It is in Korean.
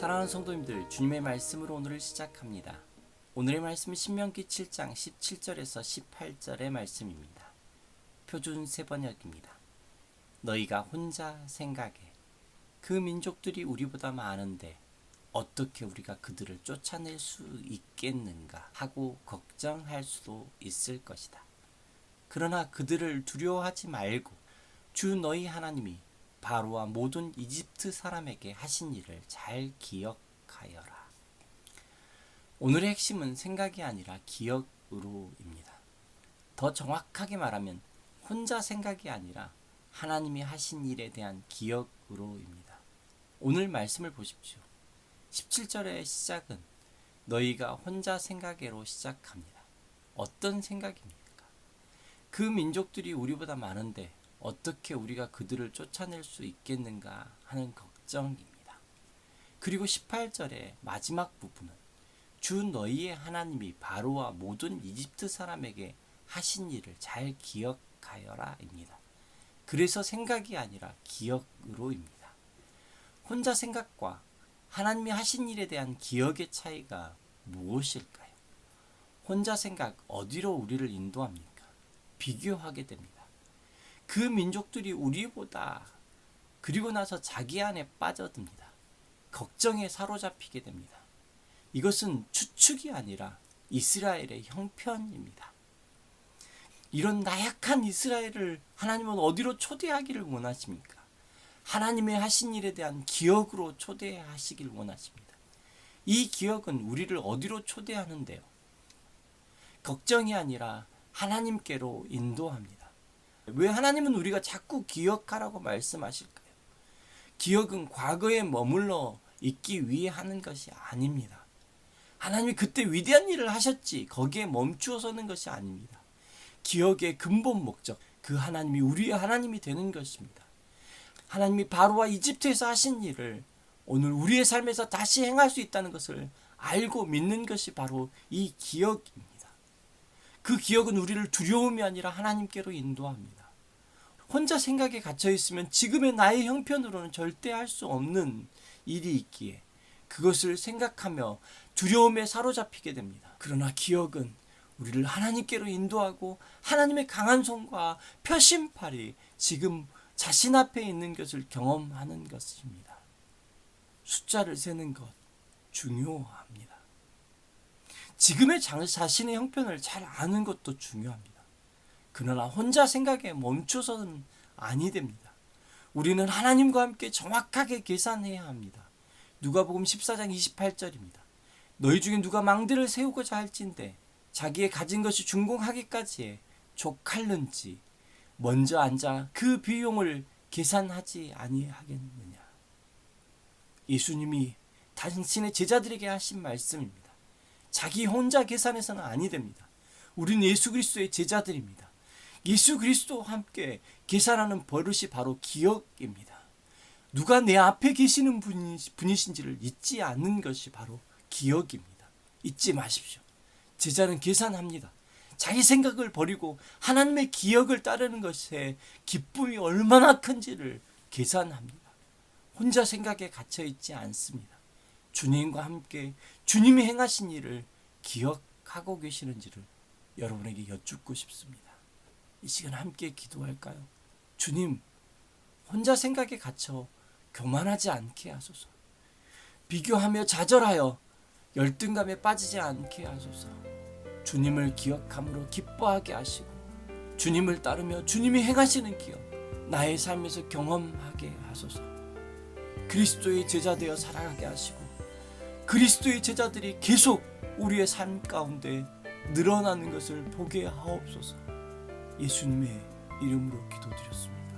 사랑하는 성도님들, 주님의 말씀으로 오늘을 시작합니다. 오늘의 말씀은 신명기 7장 17절에서 18절의 말씀입니다. 표준 세번역입니다. 너희가 혼자 생각해 그 민족들이 우리보다 많은데 어떻게 우리가 그들을 쫓아낼 수 있겠는가 하고 걱정할 수도 있을 것이다. 그러나 그들을 두려워하지 말고 주 너희 하나님이 바로와 모든 이집트 사람에게 하신 일을 잘 기억하여라. 오늘의 핵심은 생각이 아니라 기억으로입니다. 더 정확하게 말하면 혼자 생각이 아니라 하나님이 하신 일에 대한 기억으로입니다. 오늘 말씀을 보십시오. 17절의 시작은 너희가 혼자 생각해로 시작합니다. 어떤 생각입니까? 그 민족들이 우리보다 많은데 어떻게 우리가 그들을 쫓아낼 수 있겠는가 하는 걱정입니다. 그리고 18절의 마지막 부분은 주 너희의 하나님이 바로와 모든 이집트 사람에게 하신 일을 잘 기억하여라입니다. 그래서 생각이 아니라 기억으로입니다. 혼자 생각과 하나님이 하신 일에 대한 기억의 차이가 무엇일까요? 혼자 생각 어디로 우리를 인도합니까? 비교하게 됩니다. 그 민족들이 우리보다 그리고 나서 자기 안에 빠져듭니다. 걱정에 사로잡히게 됩니다. 이것은 추측이 아니라 이스라엘의 형편입니다. 이런 나약한 이스라엘을 하나님은 어디로 초대하기를 원하십니까? 하나님의 하신 일에 대한 기억으로 초대하시길 원하십니다. 이 기억은 우리를 어디로 초대하는데요? 걱정이 아니라 하나님께로 인도합니다. 왜 하나님은 우리가 자꾸 기억하라고 말씀하실까요? 기억은 과거에 머물러 있기 위해 하는 것이 아닙니다. 하나님이 그때 위대한 일을 하셨지 거기에 멈추어 서는 것이 아닙니다. 기억의 근본 목적 그 하나님이 우리의 하나님이 되는 것입니다. 하나님이 바로와 이집트에서 하신 일을 오늘 우리의 삶에서 다시 행할 수 있다는 것을 알고 믿는 것이 바로 이 기억입니다. 그 기억은 우리를 두려움이 아니라 하나님께로 인도합니다. 혼자 생각에 갇혀 있으면 지금의 나의 형편으로는 절대 할 수 없는 일이 있기에 그것을 생각하며 두려움에 사로잡히게 됩니다. 그러나 기억은 우리를 하나님께로 인도하고 하나님의 강한 손과 표심팔이 지금 자신 앞에 있는 것을 경험하는 것입니다. 숫자를 세는 것 중요합니다. 지금의 자신의 형편을 잘 아는 것도 중요합니다. 그러나 혼자 생각에 멈춰서는 아니 됩니다. 우리는 하나님과 함께 정확하게 계산해야 합니다. 누가복음 14장 28절입니다. 너희 중에 누가 망대를 세우고자 할진대 자기의 가진 것이 준공하기까지에 족할는지 먼저 앉아 그 비용을 계산하지 아니하겠느냐. 예수님이 당신의 제자들에게 하신 말씀입니다. 자기 혼자 계산해서는 아니 됩니다. 우리는 예수 그리스도의 제자들입니다. 예수 그리스도와 함께 계산하는 버릇이 바로 기억입니다. 누가 내 앞에 계시는 분이신지를 잊지 않는 것이 바로 기억입니다. 잊지 마십시오. 제자는 계산합니다. 자기 생각을 버리고 하나님의 기억을 따르는 것에 기쁨이 얼마나 큰지를 계산합니다. 혼자 생각에 갇혀 있지 않습니다. 주님과 함께 주님이 행하신 일을 기억하고 계시는지를 여러분에게 여쭙고 싶습니다. 이 시간 함께 기도할까요? 주님, 혼자 생각에 갇혀 교만하지 않게 하소서. 비교하며 좌절하여 열등감에 빠지지 않게 하소서. 주님을 기억함으로 기뻐하게 하시고 주님을 따르며 주님이 행하시는 기억 나의 삶에서 경험하게 하소서. 그리스도의 제자 되어 살아가게 하시고 그리스도의 제자들이 계속 우리의 삶 가운데 늘어나는 것을 보게 하옵소서. 예수님의 이름으로 기도드렸습니다.